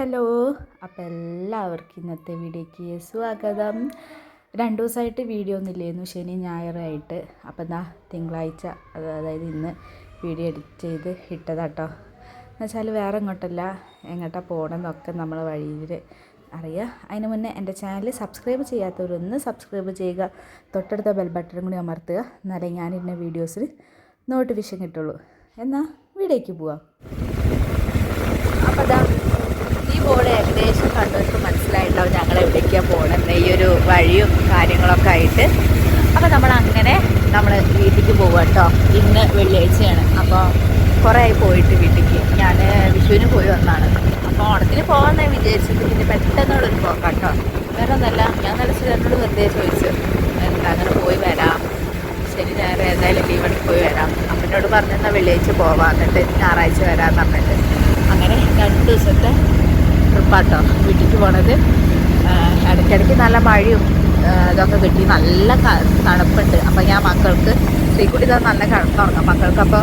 Hello. അപ്പോൾ എല്ലാവർക്കും ഇന്നത്തെ വീഡിയോയ്ക്ക് സ്വാഗതം. രണ്ട് ദിവസമായിട്ട് വീഡിയോ ഒന്നും ഇല്ലായിരുന്നു ശനി ഞായറായിട്ട് അപ്പോൾ എന്താ തിങ്കളാഴ്ച അതായത് ഇന്ന് വീഡിയോ എഡിറ്റ് ചെയ്ത് ഇട്ടതാട്ടോ. എന്നുവെച്ചാൽ വേറെ എങ്ങോട്ടല്ല എങ്ങോട്ടാണ് പോകണമെന്നൊക്കെ നമ്മൾ വഴിയിൽ അറിയുക അതിന് മുന്നേ എന്റെ ചാനൽ സബ്സ്ക്രൈബ് ചെയ്യാത്തവരൊന്ന് സബ്സ്ക്രൈബ് ചെയ്യുക. തൊട്ടടുത്ത ബെൽ ബട്ടണും കൂടി അമർത്തുക. എന്നാലേ ഞാനിടുന്ന വീഡിയോസിൽ നോട്ടിഫിക്കേഷൻ കിട്ടുള്ളൂ. എന്നാൽ വീഡിയോയ്ക്ക് പോവാം. അപ്പോൾ അതാ ഈ ബോർഡ് ഏകദേശം കണ്ടവർക്ക് മനസ്സിലായിട്ടുണ്ടാവും ഞങ്ങൾ എവിടേക്കാണ് പോകണമെന്ന് ഈ ഒരു വഴിയും കാര്യങ്ങളൊക്കെ ആയിട്ട്. അപ്പോൾ നമ്മൾ അങ്ങനെ നമ്മൾ വീട്ടിലേക്ക് പോവുക കേട്ടോ ഇന്ന് വെള്ളിയാഴ്ചയാണ്. അപ്പോൾ കുറേ ആയി പോയിട്ട് വീട്ടിലേക്ക് ഞാൻ വിഷുവിന് പോയി വന്നാണ്. അപ്പോൾ ഓണത്തിന് പോകാമെന്ന് വിചാരിച്ചത്. പിന്നെ പെട്ടെന്നുള്ളൊരു പോക്കാം കേട്ടോ വേറെ ഒന്നല്ല ഞാൻ നല്ല ചേട്ടനോട് വെറുതെ ചോദിച്ചു. എന്താ അങ്ങനെ പോയി വരാം. ശരി ഞാൻ ഏതായാലും ലീവ് എടുത്ത് പോയി വരാം. അമ്മനോട് പറഞ്ഞെന്നാൽ വെള്ളിയാഴ്ച പോവാം. എന്നിട്ട് ഞായറാഴ്ച വരാമെന്ന് പറഞ്ഞിട്ട്. അങ്ങനെ രണ്ട് ദിവസത്തെ ട്രിപ്പാട്ടോ വീട്ടിലേക്ക് പോണത്. ഇടയ്ക്കിടയ്ക്ക് നല്ല മഴയും ഇതൊക്കെ കിട്ടി. നല്ല തണുപ്പുണ്ട്. അപ്പം ഞാൻ മക്കൾക്ക് ശ്രീക്കുട്ടി തന്നെ നല്ല കിടന്നുറങ്ങാം മക്കൾക്ക് അപ്പോൾ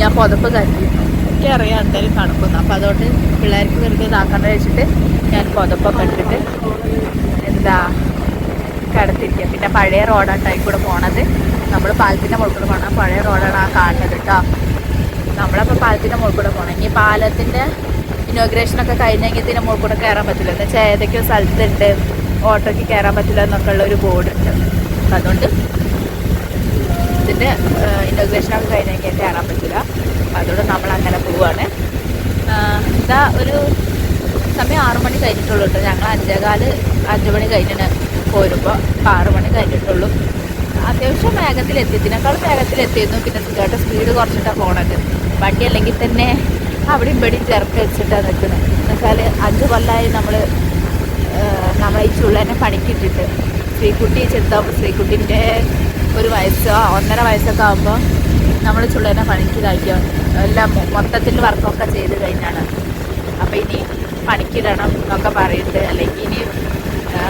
ഞാൻ പുതപ്പ് കരുതി. എനിക്കറിയാം എന്തായാലും തണുക്കുന്നു അപ്പോൾ അതുകൊണ്ട് പിള്ളേർക്ക് വെറുതെ ഇതാക്കണ്ട വെച്ചിട്ട് ഞാൻ പുതപ്പൊക്കെ ഇട്ടിട്ട് എന്താ കിടത്തിരിക്കുക പിന്നെ പഴയ റോഡാണ് ടൈം കൂടെ പോണത്. നമ്മൾ പാലത്തിന്റെ മുകളിൽ പോകണം പഴയ റോഡാണ് ആ കാണുന്നത് കേട്ടോ. നമ്മളപ്പോൾ പാലത്തിന്റെ മുകളിൽ കൂടെ പോകണം ഇനി പാലത്തിന്റെ ഇനോഗ്രേഷനൊക്കെ കഴിഞ്ഞെങ്കിൽ ഇതിന്റെ മുകളിൽ കൂടെ കയറാൻ പറ്റില്ല. എന്ന് വെച്ചാൽ ഏതൊക്കെയോ സ്ഥലത്തുണ്ട്. ഓട്ടോയ്ക്ക് കയറാൻ പറ്റില്ല എന്നൊക്കെ ഉള്ള ഒരു ബോർഡ് ഉണ്ട്. അപ്പം അതുകൊണ്ട് ഇതിന്റെ ഇനോഗ്രേഷനൊക്കെ കഴിഞ്ഞെങ്കിൽ കയറാൻ പറ്റില്ല. അപ്പം അതുകൊണ്ട് നമ്മൾ അങ്ങനെ പോവുകയാണ് ഇതാ ഒരു സമയം ആറു മണി കഴിഞ്ഞിട്ടുള്ളൂ കേട്ടോ. ഞങ്ങൾ അഞ്ചേകാൽ അഞ്ചു മണി കഴിഞ്ഞിട്ട് പോരുമ്പോൾ ആറു മണി കഴിഞ്ഞിട്ടുള്ളൂ. അത്യാവശ്യം വേഗത്തിലെത്തി. ഇതിനേക്കാളും വേഗത്തിലെത്തിയിരുന്നു. പിന്നെ സുഖമായിട്ട് സ്പീഡ് കുറച്ചിട്ടാണ് പോണത്. വണ്ടി അല്ലെങ്കിൽ തന്നെ അവിടെയും ഇവിടെയും ചേർത്ത് വെച്ചിട്ടാണ് നിൽക്കുന്നത് എന്നുവെച്ചാൽ അഞ്ച് കൊല്ലമായി നമ്മൾ നമ്മളെ ഈ ചുള്ളനെ പണിക്കിട്ടിട്ട്. ശ്രീകുട്ടി ചെറുതാകുമ്പോൾ ശ്രീക്കുട്ടിന്റെ ഒരു വയസ്സോ ഒന്നര വയസ്സൊക്കെ ആകുമ്പോൾ നമ്മൾ ചുള്ളനെ പണിക്ക് ഇതാക്കിയോ എല്ലാം മൊത്തത്തിൽ വർക്കൊക്കെ ചെയ്ത് കഴിഞ്ഞാണ്. അപ്പോൾ ഇനി പണിക്കിടണം എന്നൊക്കെ പറയുന്നുണ്ട് അല്ലെങ്കിൽ ഇനി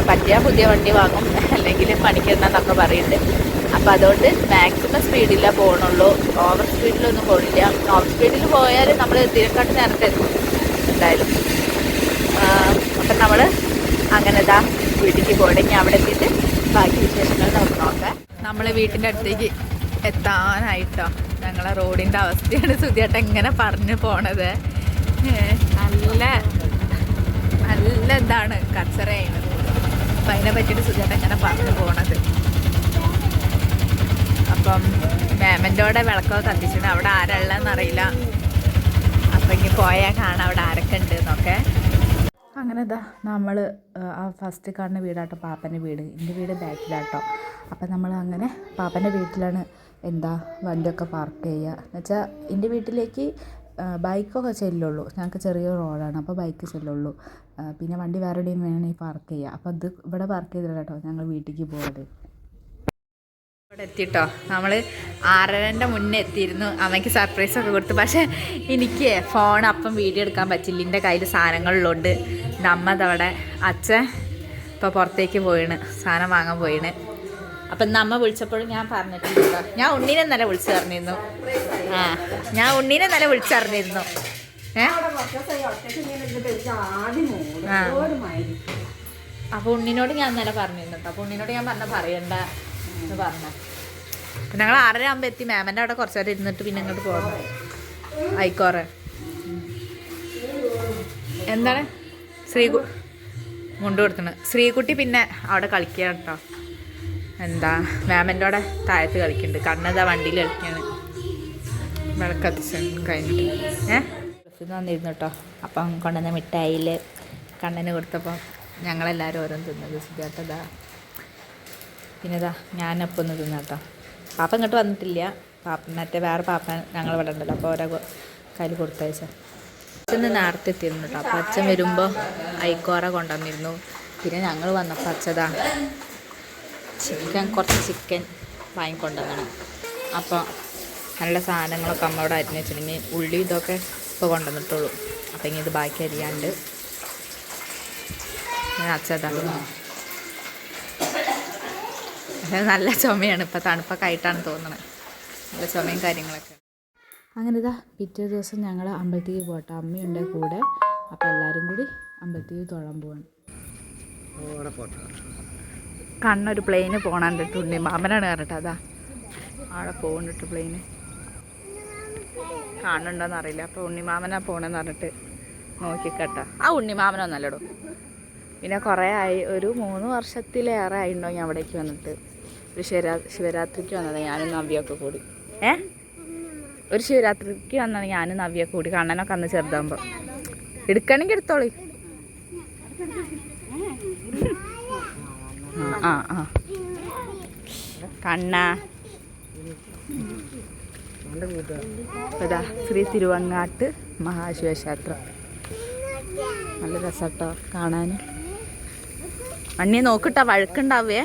പറ്റിയ പുതിയ വണ്ടി വാങ്ങും. അല്ലെങ്കിൽ പണിക്കിടണം എന്നൊക്കെ പറയുന്നുണ്ട് അപ്പോൾ അതുകൊണ്ട് മാക്സിമം സ്പീഡിലാണ് പോകണുള്ളൂ ഓവർ സ്പീഡിലൊന്നും പോകണില്ല ഓവർ സ്പീഡിൽ പോയാൽ നമ്മൾ തിരക്കാട്ട് നേരത്തെ എത്തും. എന്തായാലും. അപ്പം നമ്മൾ അങ്ങനെ ഇതാ വീട്ടിലേക്ക് പോകണമെങ്കിൽ അവിടെ എത്തിയിട്ട് ബാക്കി വിശേഷങ്ങൾ നമുക്ക് നോക്കാം. നമ്മൾ വീട്ടിന്റെ അടുത്തേക്ക് എത്താനായിട്ടോ. ഞങ്ങളെ റോഡിന്റെ അവസ്ഥയാണ് സുധിയായിട്ട് എങ്ങനെ പറഞ്ഞു പോണത്. നല്ല നല്ല ഇതാണ് കച്ചറയാണ് അപ്പം അതിനെ പറ്റിയിട്ട് സുധിയായിട്ട് എങ്ങനെ പറഞ്ഞു പോണത്. അപ്പം മേമന്റോടെ വിളക്കൊക്കെ കത്തിച്ചിട്ട് അവിടെ ആരുള്ളതെന്ന് അറിയില്ല. അപ്പം ഇനി പോയാൽ കാണാം അവിടെ ആരൊക്കെ ഉണ്ട് എന്നൊക്കെ അങ്ങനെ ഇതാ നമ്മൾ ആ ഫസ്റ്റ് കാണുന്ന വീടാട്ടോ പാപ്പന്റെ വീട്. എന്റെ വീട് ബാക്കിലാട്ടോ. അപ്പം നമ്മൾ അങ്ങനെ പാപ്പന്റെ വീട്ടിലാണ് എന്താ വണ്ടിയൊക്കെ പാർക്ക് ചെയ്യുക. എന്നുവെച്ചാൽ എന്റെ വീട്ടിലേക്ക് ബൈക്കൊക്കെ ചെല്ലുള്ളൂ. ഞങ്ങൾക്ക് ചെറിയ റോഡാണ് അപ്പോൾ ബൈക്ക് ചെല്ലുള്ളൂ. പിന്നെ വണ്ടി വേറെ എവിടെയും വേണമെങ്കിൽ പാർക്ക് ചെയ്യുക അപ്പോൾ അത് ഇവിടെ പാർക്ക് ചെയ്തില്ല കേട്ടോ ഞങ്ങൾ വീട്ടിലേക്ക് ഇവിടെ എത്തിട്ടോ. നമ്മൾ ആറരന്റെ മുന്നേ എത്തിയിരുന്നു. അമ്മയ്ക്ക് സർപ്രൈസ് ഒക്കെ കൊടുത്തു. പക്ഷേ എനിക്ക് ഫോൺ അപ്പം വീഡിയോ എടുക്കാൻ പറ്റില്ല. എന്റെ കയ്യിൽ സാധനങ്ങളുള്ളതുകൊണ്ട് നമ്മ അതവിടെ അച്ഛൻ ഇപ്പോൾ പുറത്തേക്ക് പോയിണ്. സാധനം വാങ്ങാൻ പോയിണ്. അപ്പം ഇന്ന് അമ്മ വിളിച്ചപ്പോഴും ഞാൻ പറഞ്ഞിട്ടുണ്ട് ഞാൻ ഉണ്ണീനെ നല്ല വിളിച്ചു പറഞ്ഞിരുന്നു. ആ ഞാൻ ഉണ്ണീനെ നല്ല വിളിച്ചറിഞ്ഞിരുന്നു ഏഹ് അപ്പോൾ ഉണ്ണിനോട് ഞാൻ നില പറഞ്ഞിരുന്നു കേട്ടോ. അപ്പോൾ ഉണ്ണിനോട് ഞാൻ പറഞ്ഞ പറയണ്ട. എന്ന് പറഞ്ഞു. ഞങ്ങൾ ആറര ആകുമ്പോൾ എത്തി. മാമന്റെ അവിടെ കുറച്ച് നേരം ഇരുന്നിട്ട് പിന്നെ ഇങ്ങോട്ട് പോകണം ആയിക്കോറെ എന്താണ്? ശ്രീകു മുണ്ട് കൊടുത്തണ്. ശ്രീകുട്ടി പിന്നെ അവിടെ കളിക്കുക കേട്ടോ എന്താ? മാമന്റെ അവിടെ താഴത്ത് കളിക്കുന്നുണ്ട്. കണ്ണെന്താ വണ്ടിയിൽ കളിക്കുകയാണ് വിളക്കത്തിച്ച് കഴിഞ്ഞിട്ട്. ഏഹ് ഗൾഫിൽ വന്നിരുന്നു കേട്ടോ അപ്പം കൊണ്ടുവന്ന മിഠായിൽ കണ്ണന് കൊടുത്തപ്പം ഞങ്ങളെല്ലാവരും ഓരോന്ന് തിന്നത്. സുഖാട്ടതാ പിന്നെ ഇതാ ഞാനപ്പം ഒന്ന് തിന്നാട്ടോ പാപ്പ ഇങ്ങോട്ട് വന്നിട്ടില്ല. പാപ്പ മറ്റേ വേറെ പാപ്പ ഞങ്ങൾ ഇവിടെ ഉണ്ടല്ലോ അപ്പോൾ ഓരോ കയ്യിൽ കൊടുത്തയച്ച അച്ഛൻ നേരത്തെ എത്തിയിരുന്നു കേട്ടോ. അപ്പോൾ അച്ഛൻ വരുമ്പോൾ ഐക്കോറ കൊണ്ടുവന്നിരുന്നു. പിന്നെ ഞങ്ങൾ വന്നപ്പോൾ അച്ഛതാ ചിക്കൻ കുറച്ച് ചിക്കൻ വാങ്ങിക്കൊണ്ടുവന്നാണ് അപ്പോൾ നല്ല സാധനങ്ങളൊക്കെ അമ്മയോട് അരിഞ്ഞ് വെച്ചിട്ടുണ്ടെങ്കിൽ ഉള്ളി ഇതൊക്കെ ഇപ്പോൾ കൊണ്ടുവന്നിട്ടുള്ളൂ. അപ്പോൾ ഇനി ഇത് ബാക്കി അരിയാണ്ട്. അച്ഛതാ. നല്ല ചുമയാണ്. ഇപ്പം തണുപ്പൊക്കെ ആയിട്ടാണ് തോന്നുന്നത് നല്ല ചുമയും കാര്യങ്ങളൊക്കെ. അങ്ങനെ ഇതാ പിറ്റേ ദിവസം ഞങ്ങൾ അമ്പലത്തേക്ക് പോട്ടെ അമ്മയുണ്ട് കൂടെ. അപ്പോൾ എല്ലാവരും കൂടി അമ്പലത്തിൽ തൊഴാൻ പോവാണ്. കണ്ണൊരു പ്ലെയിന് പോകണം തുണ്ണി മാമനാണ് കണ്ടിട്ട് അതാ. അവിടെ പോകുന്നുണ്ട് പ്ലെയിന് കാണുന്നുണ്ടോന്ന് അറിയില്ല. അപ്പോൾ ഉണ്ണിമാമനാ പോണെന്ന് പറഞ്ഞിട്ട് നോക്കിക്കട്ട. ആ ഉണ്ണിമാമനൊന്നല്ലടോ പിന്നെ കുറേ ആയി. ഒരു മൂന്ന് വർഷത്തിലേറെ ആയിണ്ടോ ഞാൻ അവിടേക്ക് വന്നിട്ട്. ഒരു ശിവരാ ശിവരാത്രിക്ക് വന്നത് ഞാനും നവ്യൊക്കെ കൂടി. ഏ? ഒരു ശിവരാത്രിക്ക് വന്നത് ഞാനും നവ്യൊക്കെ കൂടി. കണ്ണനൊക്കെ അന്ന് ചെറുതാകുമ്പോൾ എടുക്കണമെങ്കിൽ എടുത്തോളി. ആ ആ കണ്ണ. ഇതാ ശ്രീ തിരുവങ്ങാട്ട് മഹാശിവക്ഷേത്രം. നല്ല രസട്ടോ കാണാൻ വണ്ണിയെ നോക്കിട്ടാ വഴക്കുണ്ടാവേ.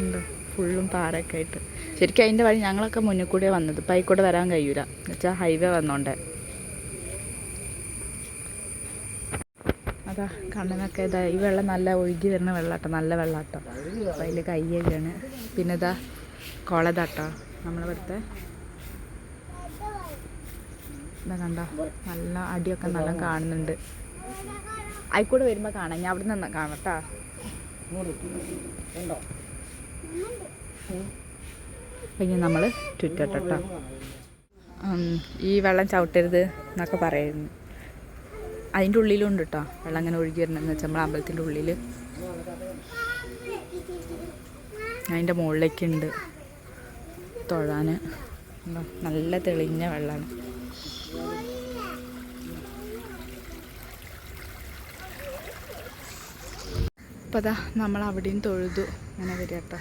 ഉണ്ട്? ഫുള്ളും പാറയൊക്കെ ആയിട്ട്. ശരിക്കും അതിന്റെ വഴി ഞങ്ങളൊക്കെ മുന്നിൽ കൂടെ വന്നത്. അതിൽ വരാൻ കഴിയൂല. എന്നുവെച്ചാൽ ഹൈവേ വന്നോണ്ടേ. അതാ കണ്ണനൊക്കെ ഇതാ ഈ വെള്ളം നല്ല ഒഴുകി വരുന്ന വെള്ളാട്ടോ നല്ല വെള്ളാട്ടോ. അപ്പം അതിൽ കയ്യൊക്കെയാണ്. പിന്നെ ഇതാ കുളതാട്ടോ. നമ്മളിവിടുത്തെ ഇതാ കണ്ട? നല്ല അടിയൊക്കെ നല്ല കാണുന്നുണ്ട്. ആയിക്കൂടെ വരുമ്പോൾ കാണാം. ഞാൻ അവിടെ നിന്ന് കാണാം കേട്ടോ ഉണ്ടോ പിന്നെ നമ്മൾ ചുറ്റട്ടോ ഈ വെള്ളം ചവിട്ടരുത് എന്നൊക്കെ പറയുന്നു. അതിന്റെ ഉള്ളിലുണ്ട് കേട്ടോ വെള്ളം അങ്ങനെ ഒഴുകി വരണമെന്ന് വെച്ചാൽ നമ്മൾ അമ്പലത്തിന്റെ ഉള്ളിൽ അതിന്റെ മുകളിലേക്കുണ്ട് തൊഴാൻ നല്ല തെളിഞ്ഞ വെള്ളമാണ് അപ്പോൾ അതാ നമ്മൾ അവിടെയും തൊഴുതു. അങ്ങനെ വരിക കേട്ടോ.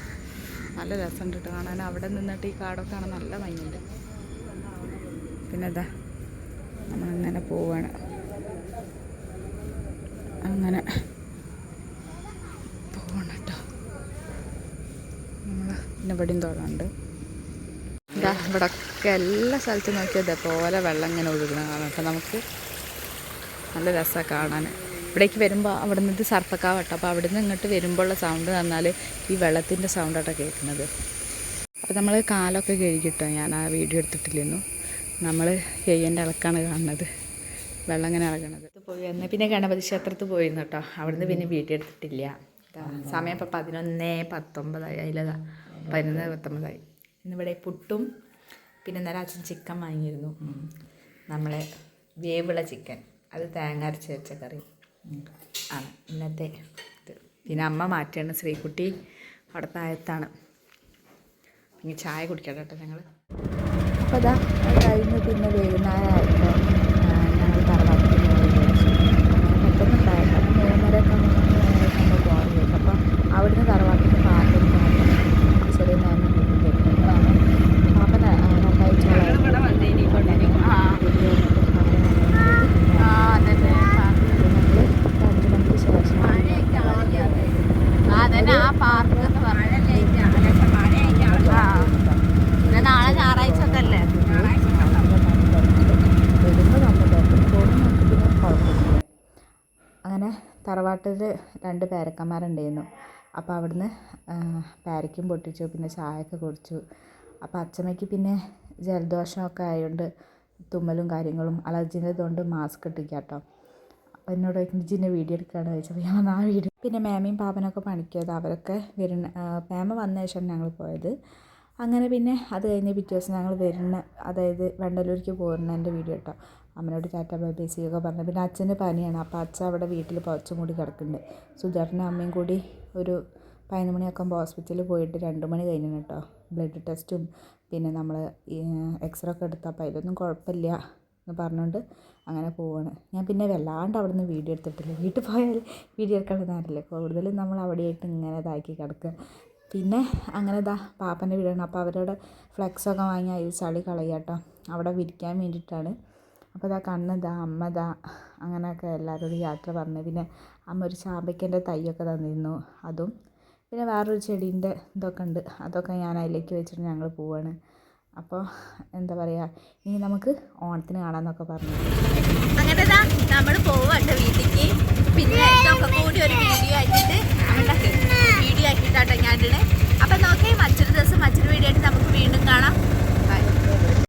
നല്ല രസമുണ്ട് കേട്ടോ കാണാൻ. അവിടെ നിന്നിട്ട് ഈ കാടൊക്കെ കാണാൻ നല്ല ഭംഗിയുണ്ട്. പിന്നെ അതാ നമ്മളങ്ങനെ പോവാണ്. അങ്ങനെ പോവണം കേട്ടോ. നമ്മൾ പിന്നെ ഇവിടെയും തൊഴാണ്ട് ഇതാ ഇവിടൊക്കെ എല്ലാ സ്ഥലത്തും നോക്കിയാൽ ഇതേപോലെ വെള്ളം ഇങ്ങനെ ഒഴുകണം കാണാം. അപ്പം നമുക്ക് നല്ല രസമാണ് കാണാൻ. ഇവിടേക്ക് വരുമ്പോൾ അവിടെ നിന്ന് സർപ്പക്കാവ് കേട്ടോ അപ്പോൾ അവിടെ നിന്ന് ഇങ്ങോട്ട് വരുമ്പോഴുള്ള സൗണ്ട് തന്നാൽ ഈ വെള്ളത്തിന്റെ സൗണ്ടാട്ടോ കേൾക്കുന്നത്. അപ്പോൾ നമ്മൾ കാലൊക്കെ കഴുകിട്ടോ ഞാൻ ആ വീഡിയോ എടുത്തിട്ടില്ലെന്നു. നമ്മൾ കെയ്യന്റെ ഇളക്കാണ് കാണുന്നത്. വെള്ളം ഇങ്ങനെ ഇളകണത് പോയി വന്ന് പിന്നെ ഗണപതി ക്ഷേത്രത്തിൽ പോയിരുന്നു കേട്ടോ അവിടുന്ന് പിന്നെ വീഡിയോ എടുത്തിട്ടില്ല. ഇതാ, സമയം ഇപ്പോൾ പതിനൊന്ന് പത്തൊമ്പതായി. അതിലതാ പതിനൊന്ന് പത്തൊമ്പതായി. ഇന്നിവിടെ പുട്ടും പിന്നെ ഇന്നലെ അച്ഛൻ ചിക്കൻ വാങ്ങിയിരുന്നു. നമ്മളെ വേവുള്ള ചിക്കൻ. അത് തേങ്ങ അരച്ച് വെച്ച കറി. ആണ്. ഇന്നത്തെ ഇത്. പിന്നെ അമ്മ മാറ്റാണ് ശ്രീകുട്ടി അവിടെ താഴത്താണ്. പിന്നെ ചായ കുടിക്കട്ടെ കേട്ടോ ഞങ്ങൾ അപ്പോൾ അതാ കഴിഞ്ഞ് പിന്നെ വൈകുന്നേരമായപ്പോൾ ഞങ്ങൾ തറവാട്ടിൽ പോയി വിളിച്ചു പെട്ടെന്നുണ്ടായില്ല അപ്പം മൂന്നരയൊക്കെ നമ്മൾ പോകാൻ വിചാരിച്ചു അപ്പം അവിടുന്ന് തറവാട്ടിൽ പാട്ടും ചെറിയ നേരം കിട്ടിയിട്ടാണ് പാപ്പന അഞ്ച് മണിക്ക് ശേഷം അതന്നെ ആ പാർക്ക് എന്ന് പറഞ്ഞല്ലേ നാളെ ഞായറാഴ്ച ഒക്കെ അല്ലേ വരുമ്പോൾ നമ്മൾ നോക്കും പോകുമ്പോൾ പിന്നെ കുഴപ്പമില്ല അങ്ങനെ തറവാട്ടിൽ രണ്ട് പേരക്കന്മാരുണ്ടായിരുന്നു. അപ്പോൾ അവിടുന്ന് ആ, പേരയ്ക്കും പൊട്ടിച്ചു പിന്നെ ചായയൊക്കെ കുടിച്ചു. അപ്പോൾ അച്ചമ്മയ്ക്ക് പിന്നെ ജലദോഷമൊക്കെ ആയതുകൊണ്ട് തുമ്മലും കാര്യങ്ങളും അലർജിന്റെ ഇതുകൊണ്ട് മാസ്ക് ഇട്ടിരിക്കുക കേട്ടോ അപ്പോൾ എന്നോട് ജിന്നെ വീഡിയോ എടുക്കുകയാണ് ചോദിച്ചപ്പോൾ ഞാൻ ആ വീഡിയോ പിന്നെ മാമയും പാപ്പനൊക്കെ പണിക്കത് അവരൊക്കെ വരുന്ന മേമ വന്ന ശേഷം ഞങ്ങൾ പോയത്. അങ്ങനെ പിന്നെ അത് കഴിഞ്ഞ് പിറ്റേ ദിവസം ഞങ്ങൾ വരുന്ന അതായത് വെണ്ടലൂരിക്ക് പോകുന്നതിന്റെ വീഡിയോ കേട്ടോ. അമ്മനോട് ടാറ്റ ബൈ ബൈ ഒക്കെ പറഞ്ഞു. പിന്നെ അച്ഛന് പനിയാണ്. അപ്പോൾ അച്ഛൻ അവിടെ വീട്ടിൽ പച്ച കൂടി കിടക്കുന്നുണ്ട്. സുധേട്ടനും അമ്മയും കൂടി ഒരു പതിനൊന്ന് മണിയൊക്കെ ആകുമ്പോൾ ഹോസ്പിറ്റലിൽ പോയിട്ട് രണ്ട് മണി കഴിഞ്ഞു കേട്ടോ. ബ്ലഡ് ടെസ്റ്റും പിന്നെ നമ്മൾ എക്സ്റേ ഒക്കെ എടുത്തപ്പോൾ അതിലൊന്നും കുഴപ്പമില്ല എന്ന് പറഞ്ഞുകൊണ്ട് അങ്ങനെ പോവാണ്. ഞാൻ പിന്നെ വല്ലാണ്ട് അവിടെ നിന്ന് വീഡിയോ എടുത്തിട്ടില്ല. വീട്ടിൽ പോയാൽ വീഡിയോ എടുക്കാനുള്ള നേരമില്ല? കൂടുതലും നമ്മൾ അവിടെയായിട്ട് ഇങ്ങനെ ഇതാക്കി കിടക്കുക. പിന്നെ അങ്ങനെ ഇതാ പാപ്പന്റെ വീടാണ്. അപ്പോൾ അവരോട് ഫ്ലെക്സൊക്കെ വാങ്ങി അതിൽ ചളി കളയാട്ടോ അവിടെ വിരിക്കാൻ വേണ്ടിയിട്ടാണ്. അപ്പോൾ ഇതാ കണ്ണ് ദാ അമ്മ ഇതാ അങ്ങനെയൊക്കെ എല്ലാവരോടും യാത്ര പറഞ്ഞു. പിന്നെ അമ്മ ഒരു ചാമ്പയ്ക്കന്റെ തൈയൊക്കെ തന്നിരുന്നു അതും. പിന്നെ വേറൊരു ചെടീന്റെ ഇതൊക്കെ ഉണ്ട് അതൊക്കെ ഞാൻ അതിലേക്ക് വെച്ചിട്ട് ഞങ്ങൾ പോവാണ്. അപ്പോൾ എന്താ പറയുക ഇനി നമുക്ക് ഓണത്തിന് കാണാമെന്നൊക്കെ പറഞ്ഞു. അങ്ങനെ നമ്മൾ പോവാണ്ട് വീട്ടിലേക്ക്. പിന്നെ ഇതൊക്കെ കൂടി ഒരു വീഡിയോ ആക്കിയിട്ട് വീഡിയോ ആക്കിയിട്ടാട്ടോ ഞാൻ അപ്പം നോക്കി മറ്റൊരു ദിവസം മറ്റൊരു വീഡിയോ ആയിട്ട് നമുക്ക് വീണ്ടും കാണാം.